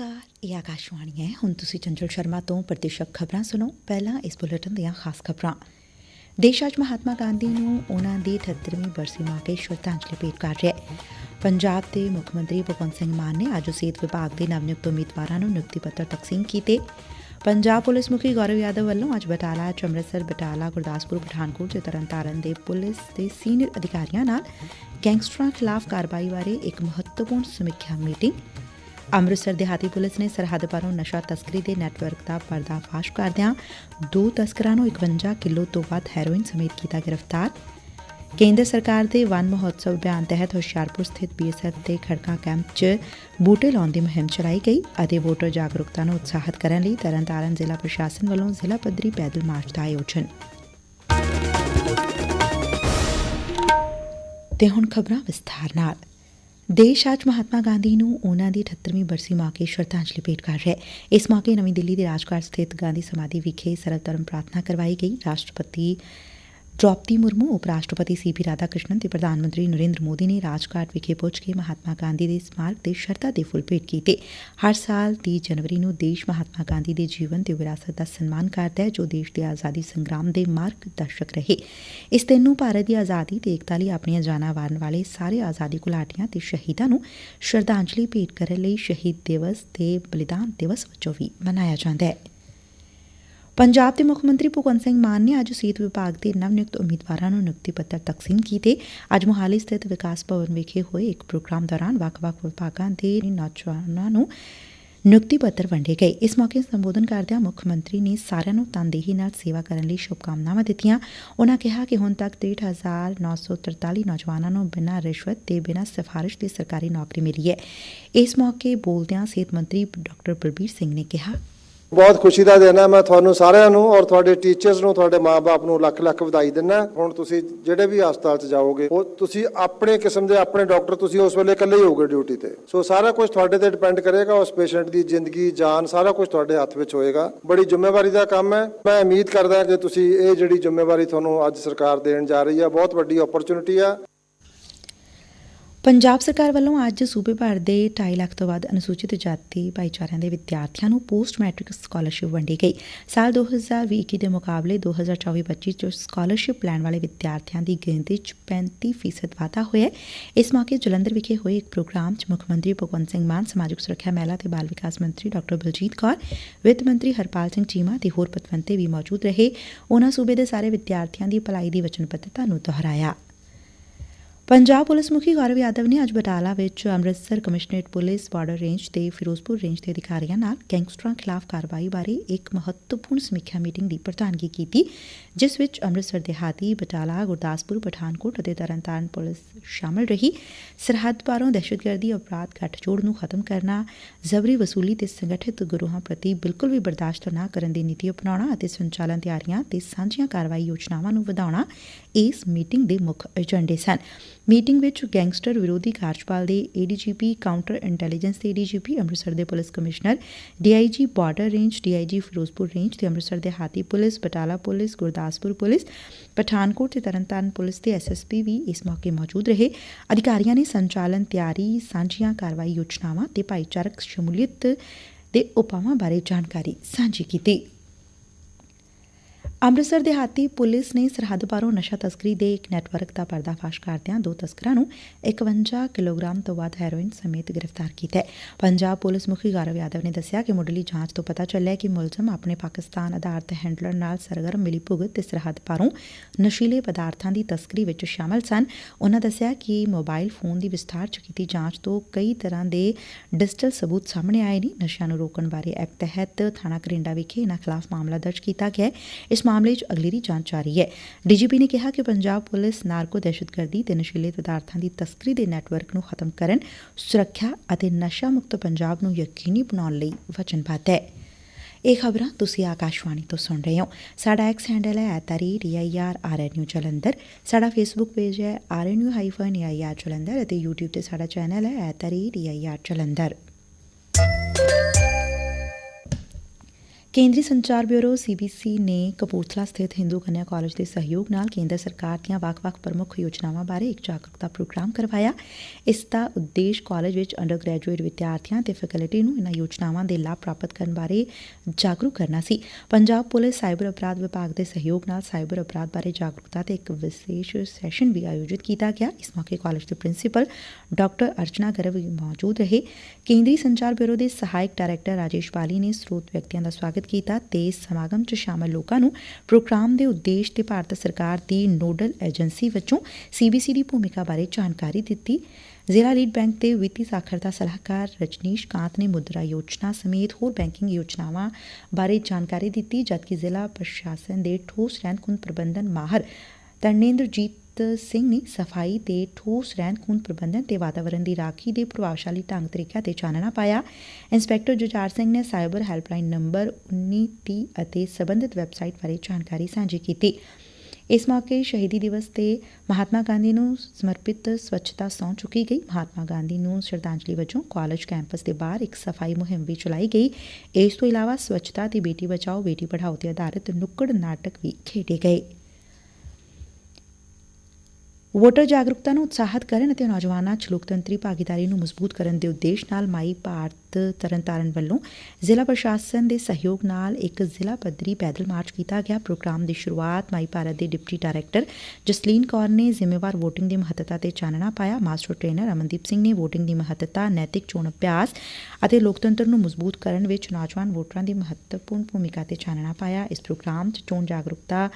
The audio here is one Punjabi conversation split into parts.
ਨਮਸਕਾਰ, ਇਹ ਆਕਾਸ਼ਵਾਣੀ ਹੈ। ਹੁਣ ਤੁਸੀਂ ਚੰਚਲ ਸ਼ਰਮਾ ਤੋਂ ਪ੍ਰਤੀਸ਼ਤ ਖਬਰਾਂ ਸੁਣੋ। ਪਹਿਲਾਂ ਇਸ ਬੁਲੇਟਿਨ ਦੀਆਂ ਖਾਸ ਖਬਰਾਂ। ਦੇਸ਼ ਅੱਜ ਮਹਾਤਮਾ ਗਾਂਧੀ ਨੂੰ ਉਹਨਾਂ ਦੀ 78ਵੀਂ ਬਰਸੀ ਮੌਕੇ ਸ਼ਰਧਾਂਜਲੀ ਭੇਟ ਕਰ ਰਿਹਾ ਹੈ। ਪੰਜਾਬ ਦੇ ਮੁੱਖ ਮੰਤਰੀ ਭਗਵੰਤ ਸਿੰਘ ਮਾਨ ਨੇ ਅੱਜ ਸਿਹਤ ਵਿਭਾਗ ਦੇ ਨਵਨਿਯੁਕਤ ਉਮੀਦਵਾਰਾਂ ਨੂੰ ਨਿਯੁਕਤੀ ਪੱਤਰ ਤਕਸੀਮ ਕੀਤੇ। ਪੰਜਾਬ ਪੁਲਿਸ ਮੁਖੀ ਗੌਰਵ ਯਾਦਵ ਵੱਲੋਂ ਅੱਜ ਬਟਾਲਾ, ਚ ਅੰਮ੍ਰਿਤਸਰ, ਬਟਾਲਾ, ਗੁਰਦਾਸਪੁਰ, ਪਠਾਨਕੋਟ ਤੇ ਤਰਨਤਾਰਨ ਦੇ ਪੁਲਿਸ ਦੇ ਸੀਨੀਅਰ ਅਧਿਕਾਰੀਆਂ ਨਾਲ ਗੈਂਗਸਟਰਾਂ ਖਿਲਾਫ ਕਾਰਵਾਈ ਬਾਰੇ ਇੱਕ ਮਹੱਤਵਪੂਰਨ ਸਮੀਖਿਆ ਮੀਟਿੰਗ ਅੰਮ੍ਰਿਤਸਰ ਦਿਹਾਤੀ ਪੁਲਿਸ ਨੇ ਸਰਹੱਦ ਪਾਰੋਂ ਨਸ਼ਾ ਤਸਕਰੀ ਦੇ ਨੈਟਵਰਕ ਦਾ ਪਰਦਾਫਾਸ਼ ਕਰਦਿਆਂ ਦੋ ਤਸਕਰਾਂ ਨੂੰ 51 ਕਿਲੋ ਤੋਂ ਵੱਧ ਹੈਰੋਇਨ ਸਮੇਤ ਕੀਤਾ ਗ੍ਰਿਫਤਾਰ। ਕੇਂਦਰ ਸਰਕਾਰ ਦੇ ਵਨ ਮਹੋਤਸਵ ਅਭਿਆਨ ਤਹਿਤ ਹੁਸ਼ਿਆਰਪੁਰ ਸਥਿਤ ਬੀਐਸਐਫ ਦੇ ਖੜਕਾ ਕੈਂਪ 'ਚ ਬੂਟੇ ਲਾਉਣ ਦੀ ਮੁਹਿੰਮ ਚਲਾਈ ਗਈ ਅਤੇ ਵੋਟਰ ਜਾਗਰੂਕਤਾ ਨੂੰ ਉਤਸ਼ਾਹਿਤ ਕਰਨ ਲਈ ਤਰਨਤਾਰਨ ਜ਼ਿਲ੍ਹਾ ਪ੍ਰਸ਼ਾਸਨ ਵੱਲੋਂ ਜ਼ਿਲ੍ਹਾ ਪੱਧਰੀ ਪੈਦਲ ਮਾਰਚ ਦਾ ਆਯੋਜਨ। ਤੇ ਹੁਣ ਖਬਰਾਂ ਵਿਸਥਾਰ ਨਾਲ। ਦੇਸ਼ ਅੱਜ ਮਹਾਤਮਾ ਗਾਂਧੀ ਨੂੰ ਉਹਨਾਂ ਦੀ 78ਵੀਂ ਬਰਸੀ ਮੌਕੇ ਸ਼ਰਧਾਂਜਲੀ ਭੇਟ ਕਰ ਰਿਹਾ ਹੈ। ਇਸ ਮੌਕੇ ਨਵੀਂ ਦਿੱਲੀ ਦੇ ਰਾਜਘਾਟ ਸਥਿਤ ਗਾਂਧੀ ਸਮਾਧੀ ਵਿਖੇ ਸਰਵਧਰਮ ਪ੍ਰਾਰਥਨਾ ਕਰਵਾਈ ਗਈ। ਰਾਸ਼ਟਰਪਤੀ ਦ੍ਰੋਪਦੀ ਮੁਰਮੂ ਉਪ ਰਾਸ਼ਟਰਪਤੀ ਸੀ ਪੀ ਰਾਧਾ ਕ੍ਰਿਸ਼ਨਨ ਤੇ ਪ੍ਰਧਾਨ ਮੰਤਰੀ ਨਰਿੰਦਰ ਮੋਦੀ ਨੇ ਰਾਜਘਾਟ ਵਿਖੇ ਪੁੱਜ ਕੇ ਮਹਾਤਮਾ ਗਾਂਧੀ ਦੇ ਸਮਾਰਕ ਤੇ ਸ਼ਰਧਾ ਦੇ ਫੁੱਲ ਭੇਟ ਕੀਤੇ ਹਰ ਸਾਲ 30 ਜਨਵਰੀ ਨੂੰ ਦੇਸ਼ ਮਹਾਤਮਾ ਗਾਂਧੀ ਦੇ ਜੀਵਨ ਤੇ ਵਿਰਾਸਤ ਦਾ ਸਨਮਾਨ ਕਰਦਾ ਹੈ ਜੋ ਦੇਸ਼ ਦੇ ਆਜ਼ਾਦੀ ਸੰਗਰਾਮ ਦੇ ਮਾਰਗ ਦਰਸ਼ਕ ਰਹੇ ਇਸ ਦਿਨ ਨੂੰ ਭਾਰਤ ਦੀ ਆਜ਼ਾਦੀ ਤੇ ਏਕਤਾ ਲਈ ਆਪਣੀਆਂ ਜਾਨਾਂ ਵਾਰਨ ਵਾਲੇ ਸਾਰੇ ਆਜ਼ਾਦੀ ਘੁਲਾਟੀਆਂ ਤੇ ਸ਼ਹੀਦਾਂ ਨੂੰ ਸ਼ਰਧਾਂਜਲੀ ਭੇਟ ਕਰਨ ਲਈ ਸ਼ਹੀਦ ਦਿਵਸ ਤੇ ਬਲੀਦਾਨ ਦਿਵਸ ਵਜੋਂ ਵੀ ਮਨਾਇਆ ਜਾਂਦਾ ਹੈ ਪੰਜਾਬ ਦੇ ਮੁੱਖ ਮੰਤਰੀ ਭਗਵੰਤ ਸਿੰਘ ਮਾਨ ਨੇ ਅੱਜ ਸਿਹਤ ਵਿਭਾਗ ਦੇ ਨਵ ਨਿਯੁਕਤ ਉਮੀਦਵਾਰਾਂ ਨੂੰ ਨਿਯੁਕਤੀ ਪੱਤਰ ਤਕਸੀਮ ਕੀਤੇ। ਅੱਜ ਮੁਹਾਲੀ ਸਥਿਤ ਵਿਕਾਸ ਭਵਨ ਵਿਖੇ ਹੋਏ ਇੱਕ ਪ੍ਰੋਗਰਾਮ ਦੌਰਾਨ ਵੱਖ-ਵੱਖ ਵਿਭਾਗਾਂ ਦੇ ਨੌਜਵਾਨਾਂ ਨੂੰ ਨਿਯੁਕਤੀ ਪੱਤਰ ਵੰਡੇ ਗਏ। ਇਸ ਮੌਕੇ ਸੰਬੋਧਨ ਕਰਦਿਆਂ ਮੁੱਖ ਮੰਤਰੀ ਨੇ ਸਾਰਿਆਂ ਨੂੰ ਤਨਦੇਹੀ ਨਾਲ ਸੇਵਾ ਕਰਨ ਲਈ ਸ਼ੁਭਕਾਮਨਾਵਾਂ ਦਿੱਤੀਆਂ। ਉਹਨਾਂ ਕਿਹਾ ਕਿ ਹੁਣ ਤੱਕ 63943 ਨੌਜਵਾਨਾਂ ਨੂੰ ਬਿਨਾਂ ਰਿਸ਼ਵਤ ਤੇ ਬਿਨਾਂ ਸਿਫਾਰਿਸ਼ ਦੇ ਸਰਕਾਰੀ ਨੌਕਰੀ ਮਿਲੀ ਹੈ। ਇਸ ਮੌਕੇ ਬੋਲਦਿਆਂ ਸਿਹਤ ਮੰਤਰੀ ਡਾਕਟਰ ਬਲਬੀਰ ਸਿੰਘ ਨੇ ਕਿਹਾ ਬਹੁਤ ਖੁਸ਼ੀ ਦਾ ਦਿਨ ਹੈ। ਮੈਂ ਤੁਹਾਨੂੰ ਸਾਰਿਆਂ ਨੂੰ ਔਰ ਤੁਹਾਡੇ ਟੀਚਰਸ ਨੂੰ, ਤੁਹਾਡੇ ਮਾਪੇ ਨੂੰ ਲੱਖ ਲੱਖ ਵਧਾਈ ਦਿੰਦਾ ਹੁਣ ਤੁਸੀਂ ਜਿਹੜੇ ਵੀ ਹਸਪਤਾਲ 'ਚ ਜਾਓਗੇ, ਉਹ ਤੁਸੀਂ ਆਪਣੇ ਕਿਸਮ ਦੇ ਆਪਣੇ ਡਾਕਟਰ ਤੁਸੀਂ ਉਸ ਵੇਲੇ ਇਕੱਲੇ ਹੀ ਹੋਗੇ ਡਿਊਟੀ ਤੇ। ਸੋ ਸਾਰਾ ਕੁਝ ਤੁਹਾਡੇ ਤੇ ਡਿਪੈਂਡ ਕਰੇਗਾ, ਉਸ ਪੇਸ਼ੈਂਟ ਦੀ ਜ਼ਿੰਦਗੀ, ਜਾਨ, ਸਾਰਾ ਕੁਝ ਤੁਹਾਡੇ ਹੱਥ ਵਿੱਚ ਹੋਏਗਾ। ਬੜੀ ਜ਼ਿੰਮੇਵਾਰੀ ਦਾ ਕੰਮ ਹੈ। ਮੈਂ ਉਮੀਦ ਕਰਦਾ ਕਿ ਤੁਸੀਂ ਇਹ ਜਿਹੜੀ ਜ਼ਿੰਮੇਵਾਰੀ ਤੁਹਾਨੂੰ ਅੱਜ ਸਰਕਾਰ ਦੇਣ ਜਾ ਰਹੀ ਹੈ, ਬਹੁਤ ਵੱਡੀ ਓਪਰਚੁਨਿਟੀ ਆ। ਪੰਜਾਬ ਸਰਕਾਰ ਵੱਲੋਂ ਅੱਜ ਸੂਬੇ ਭਰ ਦੇ 2.5 ਲੱਖ ਤੋਂ ਵੱਧ ਅਨੁਸੂਚਿਤ ਜਾਤੀ ਭਾਈਚਾਰਿਆਂ ਦੇ ਵਿਦਿਆਰਥੀਆਂ ਨੂੰ ਪੋਸਟ ਮੈਟ੍ਰਿਕ ਸਕਾਲਰਸ਼ਿਪ ਵੰਡੀ ਗਈ। ਸਾਲ 2020 ਦੇ ਮੁਕਾਬਲੇ 2024-25 ਚ ਸਕਾਲਰਸ਼ਿਪ ਲੈਣ ਵਾਲੇ ਵਿਦਿਆਰਥੀਆਂ ਦੀ ਗਿਣਤੀ ਚ 35% ਵਾਧਾ ਹੋਇਆ ਇਸ ਮੌਕੇ ਜਲੰਧਰ ਵਿਖੇ ਹੋਏ ਇੱਕ ਪ੍ਰੋਗਰਾਮ ਚ ਮੁੱਖ ਮੰਤਰੀ ਭਗਵੰਤ ਸਿੰਘ ਮਾਨ, ਸਮਾਜਿਕ ਸੁਰੱਖਿਆ ਮਹਿਲਾ ਤੇ ਬਾਲ ਵਿਕਾਸ ਮੰਤਰੀ ਡਾਕਟਰ ਬਲਜੀਤ ਕੌਰ, ਵਿੱਤ ਮੰਤਰੀ ਹਰਪਾਲ ਸਿੰਘ ਚੀਮਾ ਤੇ ਹੋਰ ਪਤਵੰਤੇ ਵੀ ਮੌਜੂਦ ਰਹੇ। ਉਨ੍ਹਾਂ ਸੂਬੇ ਦੇ ਸਾਰੇ ਵਿਦਿਆਰਥੀਆਂ ਦੀ ਭਲਾਈ ਦੀ ਵਚਨਬੱਧਤਾ ਨੂੰ ਦੁਹਰਾਇਆ। ਪੰਜਾਬ ਪੁਲਿਸ ਮੁਖੀ ਗੌਰਵ ਯਾਦਵ ਨੇ ਅੱਜ ਬਟਾਲਾ ਵਿੱਚ Amritsar commissionerate police border range ਤੇ ਫਿਰੋਜ਼ਪੁਰ ਰੇਂਜ ਦੇ ਅਧਿਕਾਰੀਆਂ ਨਾਲ ਗੈਂਗਸਟਰਾਂ ਖਿਲਾਫ ਕਾਰਵਾਈ ਬਾਰੇ ਇੱਕ ਮਹੱਤਵਪੂਰਨ ਸਮੀਖਿਆ ਮੀਟਿੰਗ ਦੀ ਪ੍ਰਧਾਨਗੀ ਕੀਤੀ, ਜਿਸ ਵਿੱਚ ਅੰਮ੍ਰਿਤਸਰ ਦਿਹਾਤੀ, ਬਟਾਲਾ, ਗੁਰਦਾਸਪੁਰ, ਪਠਾਨਕੋਟ ਅਤੇ ਤਰਨਤਾਰਨ ਪੁਲਿਸ ਸ਼ਾਮਲ ਰਹੀ। ਸਰਹੱਦ ਪਾਰੋਂ ਦਹਿਸ਼ਤਗਰਦੀ ਅਪਰਾਧ ਗੱਠਜੋੜ ਨੂੰ ਖਤਮ ਕਰਨਾ, ਜ਼ਬਰੀ ਵਸੂਲੀ ਤੇ ਸੰਗਠਿਤ ਗਰੋਹਾਂ ਪ੍ਰਤੀ ਬਿਲਕੁਲ ਵੀ ਬਰਦਾਸ਼ਤ ਨਾ ਕਰਨ ਦੀ ਨੀਤੀ ਅਪਣਾਉਣਾ ਅਤੇ ਸੰਚਾਲਨ ਤਿਆਰੀਆਂ ਤੇ ਸਾਂਝੀਆਂ ਕਾਰਵਾਈ ਯੋਜਨਾਵਾਂ ਨੂੰ ਵਧਾਉਣਾ ਇਸ ਮੀਟਿੰਗ ਦੇ ਮੁੱਖ ਏਜੰਡੇ ਸਨ। ਮੀਟਿੰਗ ਵਿੱਚ ਗੈਂਗਸਟਰ ਵਿਰੋਧੀ ਕਾਰਜਪਾਲ ਦੇ ਏਡੀਜੀਪੀ ਕਾਊਂਟਰ ਇੰਟੈਲੀਜੈਂਸ ਦੇ ਏਡੀਜੀਪੀ ਅੰਮ੍ਰਿਤਸਰ ਦੇ police commissioner DIG border range DIG Firozpur range ਤੇ ਅੰਮ੍ਰਿਤਸਰ ਦੇ ਹਾਤੀ police, Batala police, Gurdaspur police, Pathankot ਤੇ ਤਰਨਤਾਰਨ ਪੁਲਿਸ ਦੇ ਐਸਐਸਪੀ ਵੀ ਇਸ ਮੌਕੇ ਮੌਜੂਦ ਰਹੇ। ਅਧਿਕਾਰੀਆਂ ਨੇ ਸੰਚਾਲਨ ਤਿਆਰੀ, ਸਾਂਝੀਆਂ ਕਾਰਵਾਈ ਯੋਜਨਾਵਾਂ ਤੇ ਭਾਈਚਾਰਕ ਸ਼ਮੂਲੀਅਤ ਦੇ ਉਪਾਵਾਂ ਬਾਰੇ ਜਾਣਕਾਰੀ ਸਾਂਝੀ ਕੀਤੀ। ਅੰਮ੍ਰਿਤਸਰ ਦਿਹਾਤੀ ਪੁਲਿਸ ਨੇ ਸਰਹੱਦ ਪਾਰੋਂ ਨਸ਼ਾ ਤਸਕਰੀ ਦੇ ਇੱਕ ਨੈਟਵਰਕ ਦਾ ਪਰਦਾਫਾਸ਼ ਕਰਦਿਆਂ ਦੋ ਤਸਕਰਾਂ ਨੂੰ 51 ਕਿਲੋਗ੍ਰਾਮ ਤੋਂ ਵੱਧ ਹੈਰੋਇਨ ਸਮੇਤ ਗ੍ਰਿਫਤਾਰ ਕੀਤਾ ਹੈ। ਪੰਜਾਬ ਪੁਲਿਸ ਮੁਖੀ ਗੌਰਵ ਯਾਦਵ ਨੇ ਦੱਸਿਆ ਕਿ ਮੁੱਢਲੀ ਜਾਂਚ ਤੋਂ ਪਤਾ ਚੱਲਿਆ ਕਿ ਮੁਲਜ਼ਮ ਆਪਣੇ ਪਾਕਿਸਤਾਨ ਆਧਾਰਿਤ ਹੈਂਡਲਰ ਨਾਲ ਸਰਗਰਮ ਮਿਲੀ ਭੁਗਤ ਤੇ ਸਰਹੱਦ ਪਾਰੋਂ ਨਸ਼ੀਲੇ ਪਦਾਰਥਾਂ ਦੀ ਤਸਕਰੀ ਵਿੱਚ ਸ਼ਾਮਲ ਸਨ। ਉਹਨਾਂ ਦੱਸਿਆ ਕਿ ਮੋਬਾਈਲ ਫੋਨ ਦੀ ਵਿਸਥਾਰ ਚ ਕੀਤੀ ਜਾਂਚ ਤੋਂ ਕਈ ਤਰ੍ਹਾਂ ਦੇ ਡਿਜੀਟਲ ਸਬੂਤ ਸਾਹਮਣੇ ਆਏ ਨੇ। ਨਸ਼ਿਆਂ ਨੂੰ ਰੋਕਣ ਬਾਰੇ ਐਕਟ ਤਹਿਤ ਥਾਣਾ ਕਰਿੰਡਾ ਵਿਖੇ ਇਹਨਾਂ ਖਿਲਾਫ ਮਾਮਲਾ ਦਰਜ ਕੀਤਾ ਗਿਆ ਹੈ। ਇਸ ਮਾਮਲੇ 'ਚ ਅਗਲੇਰੀ ਜਾਂਚ ਜਾਰੀ ਹੈ। ਡੀਜੀਪੀ ਨੇ ਕਿਹਾ ਕਿ ਪੰਜਾਬ ਪੁਲਿਸ ਨਾਰਕੋ ਦਹਿਸ਼ਤਗਰਦੀ ਤੇ ਨਸ਼ੀਲੇ ਪਦਾਰਥਾਂ ਦੀ ਤਸਕਰੀ ਦੇ ਨੈਟਵਰਕ ਨੂੰ ਖਤਮ ਕਰਨ, ਸੁਰੱਖਿਆ ਅਤੇ ਨਸ਼ਾ ਮੁਕਤ ਪੰਜਾਬ ਨੂੰ ਯਕੀਨੀ ਬਣਾਉਣ ਲਈ ਵਚਨਬੱਧ ਹੈ। ਇਹ ਖਬਰਾਂ ਤੁਸੀਂ ਆਕਾਸ਼ਵਾਣੀ ਤੋਂ ਸੁਣ ਰਹੇ ਹੋ। ਸਾਡਾ ਐਕਸ ਹੈਂਡਲ ਹੈ @ਰੀਆਈਆਰਆਰਐਨਯੂ ਜਲੰਧਰ। ਸਾਡਾ ਫੇਸਬੁੱਕ ਪੇਜ ਹੈ rnu-air ਜਲੰਧਰ ਅਤੇ YouTube ਤੇ ਸਾਡਾ ਚੈਨਲ ਹੈ @ਰੀਆਈਆਰ ਜਲੰਧਰ। ਕੇਂਦਰੀ ਸੰਚਾਰ ਬਿਊਰੋ ਸੀਬੀਸੀ ਨੇ ਕਪੂਰਥਲਾ ਸਥਿਤ ਹਿੰਦੂ ਕੰਨਿਆ ਕਾਲਜ ਦੇ ਸਹਿਯੋਗ ਨਾਲ ਕੇਂਦਰ ਸਰਕਾਰ ਦੀਆਂ ਵੱਖ-ਵੱਖ ਪ੍ਰਮੁੱਖ ਯੋਜਨਾਵਾਂ ਬਾਰੇ ਇੱਕ ਜਾਗਰੂਕਤਾ ਪ੍ਰੋਗਰਾਮ ਕਰਵਾਇਆ। ਇਸ ਦਾ ਉਦੇਸ਼ ਕਾਲਜ ਵਿੱਚ ਅੰਡਰ ਗ੍ਰੈਜੂਏਟ ਵਿਦਿਆਰਥੀਆਂ ਤੇ ਫੈਕਲਟੀ ਨੂੰ ਇਹਨਾਂ ਯੋਜਨਾਵਾਂ ਦੇ ਲਾਭ ਪ੍ਰਾਪਤ ਕਰਨ ਬਾਰੇ ਜਾਗਰੂਕ ਕਰਨਾ ਸੀ। ਪੰਜਾਬ ਪੁਲਿਸ ਸਾਈਬਰ ਅਪਰਾਧ ਵਿਭਾਗ ਦੇ ਸਹਿਯੋਗ ਨਾਲ ਸਾਈਬਰ ਅਪਰਾਧ ਬਾਰੇ ਜਾਗਰੂਕਤਾ ਤੇ ਇੱਕ ਵਿਸ਼ੇਸ਼ ਸੈਸ਼ਨ ਵੀ ਆਯੋਜਿਤ ਕੀਤਾ ਗਿਆ। ਇਸ ਮੌਕੇ ਕਾਲਜ ਦੇ ਪ੍ਰਿੰਸੀਪਲ ਡਾਕਟਰ ਅਰਚਨਾ ਗਰਵ ਵੀ ਮੌਜੂਦ ਰਹੇ। ਕੇਂਦਰੀ ਸੰਚਾਰ ਬਿਊਰੋ ਦੇ ਸਹਾਇਕ ਡਾਇਰੈਕਟਰ ਰਾਜੇਸ਼ ਬਾਲੀ ਨੇ ਸਰੋਤ ਵਿਅਕਤੀਆਂ ਦਾ ਸਵਾਗਤ ਕੀਤਾ ਤੇ ਸਮਾਗਮ 'ਚ ਸ਼ਾਮਲ ਲੋਕਾਂ ਨੂੰ ਪ੍ਰੋਗਰਾਮ ਦੇ ਉਦੇਸ਼ ਤੇ ਭਾਰਤ ਸਰਕਾਰ ਦੀ ਨੋਡਲ ਏਜੰਸੀ ਵਜੋਂ ਸੀਬੀਸੀ ਦੀ ਭੂਮਿਕਾ ਬਾਰੇ ਜਾਣਕਾਰੀ ਦਿੱਤੀ। ਜ਼ਿਲ੍ਹਾ ਲੀਡ ਬੈਂਕ ਦੇ ਵਿੱਤੀ ਸਾਖਰਤਾ ਸਲਾਹਕਾਰ ਰਜਨੀਸ਼ ਕਾਂਤ ਨੇ ਮੁਦਰਾ ਯੋਜਨਾ ਸਮੇਤ ਹੋਰ ਬੈਂਕਿੰਗ ਯੋਜਨਾਵਾਂ ਬਾਰੇ ਜਾਣਕਾਰੀ ਦਿੱਤੀ, ਜਦਕਿ ਜ਼ਿਲ੍ਹਾ ਪ੍ਰਸ਼ਾਸਨ ਦੇ ਠੋਸ ਰਹਿੰਦ ਖੁੰਦ ਪ੍ਰਬੰਧਨ ਮਾਹਰ ਤਰਨੇਂਦਰਜੀਤ ਸਿੰਘ ਨੇ ਸਫ਼ਾਈ ਦੇ ਠੋਸ ਰਹਿੰਦ ਖੂੰਹਦ ਪ੍ਰਬੰਧਨ ਤੇ ਵਾਤਾਵਰਣ ਦੀ ਰਾਖੀ ਦੇ ਪ੍ਰਭਾਵਸ਼ਾਲੀ ਢੰਗ ਤਰੀਕਿਆਂ ਤੇ ਚਾਨਣਾ ਪਾਇਆ। ਇੰਸਪੈਕਟਰ ਜੁਝਾਰ ਸਿੰਘ ਨੇ ਸਾਈਬਰ ਹੈਲਪਲਾਈਨ ਨੰਬਰ 1930 ਅਤੇ ਸਬੰਧਤ ਵੈਬਸਾਈਟ ਬਾਰੇ ਜਾਣਕਾਰੀ ਸਾਂਝੀ ਕੀਤੀ। ਇਸ ਮੌਕੇ ਸ਼ਹੀਦੀ ਦਿਵਸ ਤੇ ਮਹਾਤਮਾ ਗਾਂਧੀ ਨੂੰ ਸਮਰਪਿਤ ਸਵੱਛਤਾ ਸਹੁੰ ਚੁੱਕੀ ਗਈ। ਮਹਾਤਮਾ ਗਾਂਧੀ ਨੂੰ ਸ਼ਰਧਾਂਜਲੀ ਵਜੋਂ ਕਾਲਜ ਕੈਂਪਸ ਦੇ ਬਾਹਰ ਇੱਕ ਸਫ਼ਾਈ ਮੁਹਿੰਮ ਵੀ ਚਲਾਈ ਗਈ। ਇਸ ਤੋਂ ਇਲਾਵਾ ਸਵੱਛਤਾ ਤੇ ਬੇਟੀ ਬਚਾਓ, ਬੇਟੀ ਪੜ੍ਹਾਓ ਤੇ ਆਧਾਰਿਤ ਨੁੱਕੜ ਨਾਟਕ ਵੀ ਖੇਡੇ ਗਏ। ਵੋਟਰ ਜਾਗਰੂਕਤਾ ਨੂੰ ਉਤਸ਼ਾਹਿਤ ਕਰਨ ਅਤੇ ਨੌਜਵਾਨਾਂ 'ਚ ਲੋਕਤੰਤਰੀ ਭਾਗੀਦਾਰੀ ਨੂੰ ਮਜ਼ਬੂਤ ਕਰਨ ਦੇ ਉਦੇਸ਼ ਨਾਲ ਮਾਈ ਭਾਰਤ ਤਰਨਤਾਰਨ ਵੱਲੋਂ ਜ਼ਿਲ੍ਹਾ ਪ੍ਰਸ਼ਾਸਨ ਦੇ ਸਹਿਯੋਗ ਨਾਲ ਇੱਕ ਜ਼ਿਲ੍ਹਾ ਪੱਧਰੀ ਪੈਦਲ ਮਾਰਚ ਕੀਤਾ ਗਿਆ। ਪ੍ਰੋਗਰਾਮ ਦੀ ਸ਼ੁਰੂਆਤ ਮਾਈ ਭਾਰਤ ਦੇ ਡਿਪਟੀ ਡਾਇਰੈਕਟਰ ਜਸਲੀਨ ਕੌਰ ਨੇ ਜ਼ਿੰਮੇਵਾਰ ਵੋਟਿੰਗ ਦੀ ਮਹੱਤਤਾ ਤੇ ਚਾਨਣਾ ਪਾਇਆ। ਮਾਸਟਰ ਟ੍ਰੇਨਰ ਅਮਨਦੀਪ ਸਿੰਘ ਨੇ ਵੋਟਿੰਗ ਦੀ ਮਹੱਤਤਾ, ਨੈਤਿਕ ਚੋਣ ਅਭਿਆਸ ਅਤੇ ਲੋਕਤੰਤਰ ਨੂੰ ਮਜ਼ਬੂਤ ਕਰਨ ਵਿੱਚ ਨੌਜਵਾਨ ਵੋਟਰਾਂ ਦੀ ਮਹੱਤਵਪੂਰਨ ਭੂਮਿਕਾ ਤੇ ਚਾਨਣਾ ਪਾਇਆ। ਇਸ ਪ੍ਰੋਗਰਾਮ 'ਚ ਚੋਣ ਜਾਗਰੂਕਤਾ,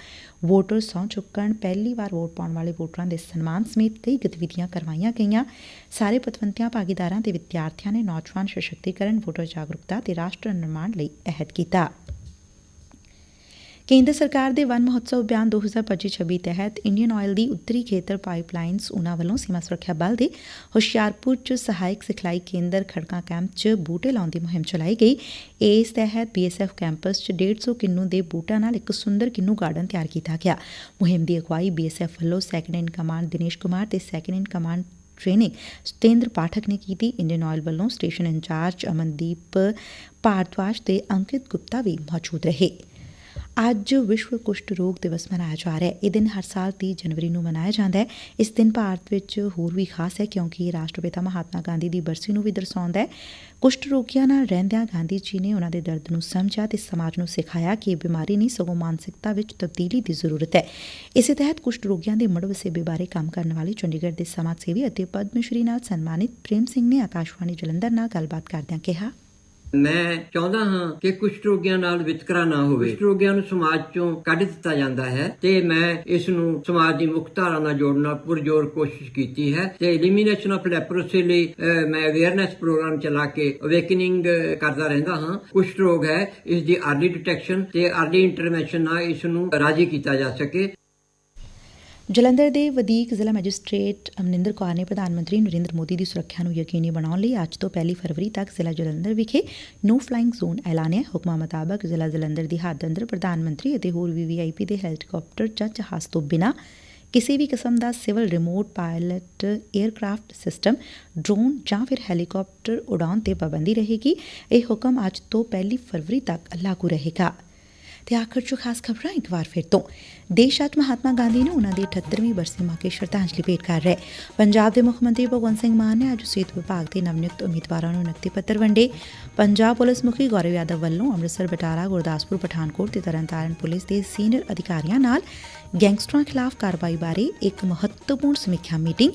ਵੋਟਰ ਸਹੁੰ ਚੁੱਕਣ, ਪਹਿਲੀ ਵਾਰ ਵੋਟ ਪਾਉਣ ਵਾਲੇ ਵੋਟਰਾਂ ਦੇ ਸਨਮਾਨ ਸਮੇਤ ਕਈ ਗਤੀਵਿਧੀਆਂ ਕਰਵਾਈਆਂ ਗਈਆਂ। ਸਾਰੇ ਪਤਵੰਤਿਆਂ, ਭਾਗੀਦਾਰਾਂ ਤੇ ਵਿਦਿਆਰਥੀਆਂ ਨੇ ਨੌਜਵਾਨ ਸਸ਼ਕਤੀਕਰਨ ਵੋਟਰ ਜਾਗਰੂਕਤਾ ਤੇ ਰਾਸ਼ਟਰ ਨਿਰਮਾਣ ਲਈ ਅਹਿਦ ਕੀਤਾ। ਕੇਂਦਰ ਸਰਕਾਰ ਦੇ ਵਨ ਮਹੋਤਸਵ ਅਭਿਆਨ 2025-26 ਤਹਿਤ ਇੰਡੀਅਨ ਆਇਲ ਦੀ ਉੱਤਰੀ ਖੇਤਰ ਪਾਈਪਲਾਈਨਸ ਉਨਾ ਵੱਲੋਂ ਸੀਮਾ ਸੁਰੱਖਿਆ ਬਲ ਦੇ ਹੁਸ਼ਿਆਰਪੁਰ 'ਚ ਸਹਾਇਕ ਸਿਖਲਾਈ ਕੇਂਦਰ ਖੜਕਾ ਕੈਂਪ 'ਚ ਬੂਟੇ ਲਾਉਣ ਦੀ ਮੁਹਿੰਮ ਚਲਾਈ ਗਈ। ਇਸ ਤਹਿਤ ਬੀਐਸਐਫ ਕੈਂਪਸ 'ਚ 150 ਕਿੰਨੂ ਦੇ ਬੂਟਾਂ ਨਾਲ ਇੱਕ ਸੁੰਦਰ ਕਿੰਨੂ ਗਾਰਡਨ ਤਿਆਰ ਕੀਤਾ ਗਿਆ। ਮੁਹਿੰਮ ਦੀ ਅਗਵਾਈ ਬੀਐਸਐਫ ਵੱਲੋਂ second in command Dinesh Kumar ਤੇ second in command training Satender Pathak ਨੇ ਕੀਤੀ ਇੰਡੀਅਨ ਆਇਲ ਵੱਲੋਂ ਸਟੇਸ਼ਨ ਇੰਚਾਰਜ ਅਮਨਦੀਪ ਭਾਰਦਵਾਜ ਤੇ ਅੰਕਿਤ ਗੁਪਤਾ ਵੀ ਮੌਜੂਦ ਰਹੇ। ਅੱਜ ਵਿਸ਼ਵ ਕੁਸ਼ਟ ਰੋਗ ਦਿਵਸ ਮਨਾਇਆ ਜਾ ਰਿਹਾ ਹੈ। ਇਹ ਦਿਨ ਹਰ ਸਾਲ 30 ਜਨਵਰੀ ਨੂੰ ਮਨਾਇਆ ਜਾਂਦਾ ਹੈ। ਇਸ ਦਿਨ ਭਾਰਤ ਵਿੱਚ ਹੋਰ ਵੀ ਖਾਸ ਹੈ ਕਿਉਂਕਿ ਇਹ ਰਾਸ਼ਟਰਪਿਤਾ ਮਹਾਤਮਾ ਗਾਂਧੀ ਦੀ ਬਰਸੀ ਨੂੰ ਵੀ ਦਰਸਾਉਂਦਾ ਹੈ। ਕੁਸ਼ਟ ਰੋਗੀਆਂ ਨਾਲ ਰਹਿੰਦਿਆਂ ਗਾਂਧੀ ਜੀ ਨੇ ਉਹਨਾਂ ਦੇ ਦਰਦ ਨੂੰ ਸਮਝਿਆ ਤੇ ਸਮਾਜ ਨੂੰ ਸਿਖਾਇਆ ਕਿ ਇਹ ਬਿਮਾਰੀ ਨਹੀਂ, ਸਗੋਂ ਮਾਨਸਿਕਤਾ ਵਿੱਚ ਤਬਦੀਲੀ ਦੀ ਜ਼ਰੂਰਤ ਹੈ। ਇਸੇ ਤਹਿਤ ਕੁਸ਼ਟ ਰੋਗੀਆਂ ਦੇ ਮੁੜ ਵਸੇਬੇ ਬਾਰੇ ਕੰਮ ਕਰਨ ਵਾਲੇ ਚੰਡੀਗੜ੍ਹ ਦੇ ਸਮਾਜ ਸੇਵੀ ਅਤੇ ਪਦਮ ਸ਼੍ਰੀ ਨਾਲ ਸਨਮਾਨਿਤ ਪ੍ਰੇਮ ਸਿੰਘ ਨੇ ਆਕਾਸ਼ਵਾਣੀ ਜਲੰਧਰ ਨਾਲ ਗੱਲਬਾਤ ਕਰਦਿਆਂ ਕਿਹਾ ਮੈਂ ਚਾਹੁੰਦਾ ਹਾਂ ਕਿ ਕੁਸ਼ਟ ਰੋਗੀਆਂ ਨਾਲ ਵਿਤਕਰਾ ਨਾ ਹੋਵੇ। ਕੁਸ਼ਟ ਰੋਗੀਆਂ ਨੂੰ ਸਮਾਜ ਚੋਂ ਕੱਢ ਦਿੱਤਾ ਜਾਂਦਾ ਹੈ ਤੇ ਮੈਂ ਇਸ ਨੂੰ ਸਮਾਜ ਦੀ ਮੁੱਖ ਧਾਰਾ ਨਾਲ ਜੋੜਨਾ ਪੁਰਜੋਰ ਕੋਸ਼ਿਸ਼ ਕੀਤੀ ਹੈ ਤੇ ਐਲੀਮੀਨੇਸ਼ਨ ਆਫ ਲੈਪਰੋਸੀ ਲਈ ਮੈਂ ਅਵੇਅਰਨੈਸ ਪ੍ਰੋਗਰਾਮ ਚਲਾ ਕੇ ਅਵੇਕਨਿੰਗ ਕਰਦਾ ਰਹਿੰਦਾ ਹਾਂ। ਕੁਸ਼ਟ ਰੋਗ ਹੈ, ਇਸ ਦੀ ਅਰਲੀ ਡਿਟੈਕਸ਼ਨ ਤੇ ਅਰਲੀ ਇੰਟਰਵੈਂਸ਼ਨ ਨਾਲ ਇਸ ਨੂੰ ਰਾਜੀ ਕੀਤਾ ਜਾ ਸਕੇ। ਜਲੰਧਰ ਦੇ ਵਧੀਕ ਜ਼ਿਲ੍ਹਾ ਮੈਜਿਸਟ੍ਰੇਟ ਅਮਨਿੰਦਰ ਕੌਰ ਨੇ ਪ੍ਰਧਾਨ ਮੰਤਰੀ ਨਰਿੰਦਰ ਮੋਦੀ ਦੀ ਸੁਰੱਖਿਆ ਨੂੰ ਯਕੀਨੀ ਬਣਾਉਣ ਲਈ ਅੱਜ ਤੋਂ ਪਹਿਲੀ ਫਰਵਰੀ ਤੱਕ ਜ਼ਿਲ੍ਹਾ ਜਲੰਧਰ ਵਿਖੇ ਨੋ ਫਲਾਈਂਗ ਜ਼ੋਨ ਐਲਾਨਿਆ। ਹੁਕਮਾਂ ਮੁਤਾਬਕ ਜ਼ਿਲ੍ਹਾ ਜਲੰਧਰ ਦੀ ਹੱਦ ਅੰਦਰ ਪ੍ਰਧਾਨ ਮੰਤਰੀ ਅਤੇ ਹੋਰ ਵੀਵੀਆਈਪੀ ਦੇ ਹੈਲੀਕਾਪਟਰ ਜਾਂ ਜਹਾਜ਼ ਤੋਂ ਬਿਨਾਂ ਕਿਸੇ ਵੀ ਕਿਸਮ ਦਾ civil remote pilot aircraft system, drone ਜਾਂ ਫਿਰ ਹੈਲੀਕਾਪਟਰ ਉਡਾਉਣ ਤੇ ਪਾਬੰਦੀ ਰਹੇਗੀ। ਇਹ ਹੁਕਮ ਅੱਜ ਤੋਂ ਪਹਿਲੀ ਫਰਵਰੀ ਤੱਕ ਲਾਗੂ ਰਹੇਗਾ। ਤੇ ਆਖਰ ਚ ਖਾਸ ਖਬਰਾਂ ਇੱਕ ਵਾਰ ਫਿਰ ਤੋਂ। ਦੇਸ਼ ਅੱਜ ਮਹਾਤਮਾ ਗਾਂਧੀ ਨੂੰ ਉਹਨਾਂ ਦੀ 78ਵੀਂ ਬਰਸੀ ਮੌਕੇ ਸ਼ਰਧਾਂਜਲੀ ਭੇਟ ਕਰ ਰਿਹਾ। ਹੈ ਪੰਜਾਬ ਦੇ ਮੁੱਖ ਮੰਤਰੀ ਭਗਵੰਤ ਸਿੰਘ ਮਾਨ ਨੇ ਅੱਜ ਸਿਹਤ ਵਿਭਾਗ ਦੇ ਨਵਨਿਯੁਕਤ ਉਮੀਦਵਾਰਾਂ ਨੂੰ ਨਿਯੁਕਤੀ ਪੱਤਰ ਵੰਡੇ। ਪੰਜਾਬ ਪੁਲਿਸ ਮੁਖੀ ਗੌਰਵ ਯਾਦਵ ਵੱਲੋਂ ਅੰਮ੍ਰਿਤਸਰ, ਬਟਾਲਾ, ਗੁਰਦਾਸਪੁਰ, ਪਠਾਨਕੋਟ ਤੇ ਤਰਨਤਾਰਨ ਪੁਲਿਸ ਦੇ ਸੀਨੀਅਰ ਅਧਿਕਾਰੀਆਂ ਨਾਲ ਗੈਂਗਸਟਰਾਂ ਖਿਲਾਫ ਕਾਰਵਾਈ ਬਾਰੇ ਇੱਕ ਮਹੱਤਵਪੂਰਨ ਸਮੀਖਿਆ ਮੀਟਿੰਗ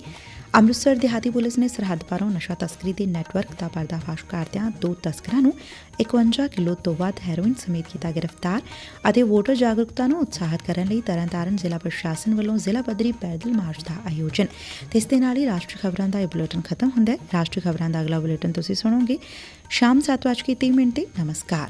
ਅੰਮ੍ਰਿਤਸਰ ਦਿਹਾਤੀ ਪੁਲਿਸ ਨੇ ਸਰਹੱਦ ਪਾਰੋਂ ਨਸ਼ਾ ਤਸਕਰੀ ਦੇ ਨੈਟਵਰਕ ਦਾ ਪਰਦਾਫਾਸ਼ ਕਰਦਿਆਂ ਦੋ ਤਸਕਰਾਂ ਨੂੰ 51 ਕਿਲੋ ਤੋਂ ਵੱਧ ਹੈਰੋਇਨ ਸਮੇਤ ਕੀਤਾ ਗ੍ਰਿਫਤਾਰ ਅਤੇ ਵੋਟਰ ਜਾਗਰੂਕਤਾ ਨੂੰ ਉਤਸ਼ਾਹਿਤ ਕਰਨ ਲਈ ਤਰਨਤਾਰਨ ਜ਼ਿਲ੍ਹਾ ਪ੍ਰਸ਼ਾਸਨ ਵੱਲੋਂ ਜ਼ਿਲ੍ਹਾ ਪੱਧਰੀ ਪੈਦਲ ਮਾਰਚ ਦਾ ਆਯੋਜਨ। ਤੇ ਇਸ ਦੇ ਨਾਲ ਹੀ ਰਾਸ਼ਟਰੀ ਖਬਰਾਂ ਦਾ ਇਹ ਬੁਲੇਟਿਨ ਖਤਮ ਹੁੰਦਾ ਹੈ। ਰਾਸ਼ਟਰੀ ਖਬਰਾਂ ਦਾ ਅਗਲਾ ਬੁਲੇਟਿਨ ਤੁਸੀਂ ਸੁਣੋਗੇ। ਸ਼ਾਮ 7:30 ਮਿੰਟ ਤੇ ਨਮਸਕਾਰ।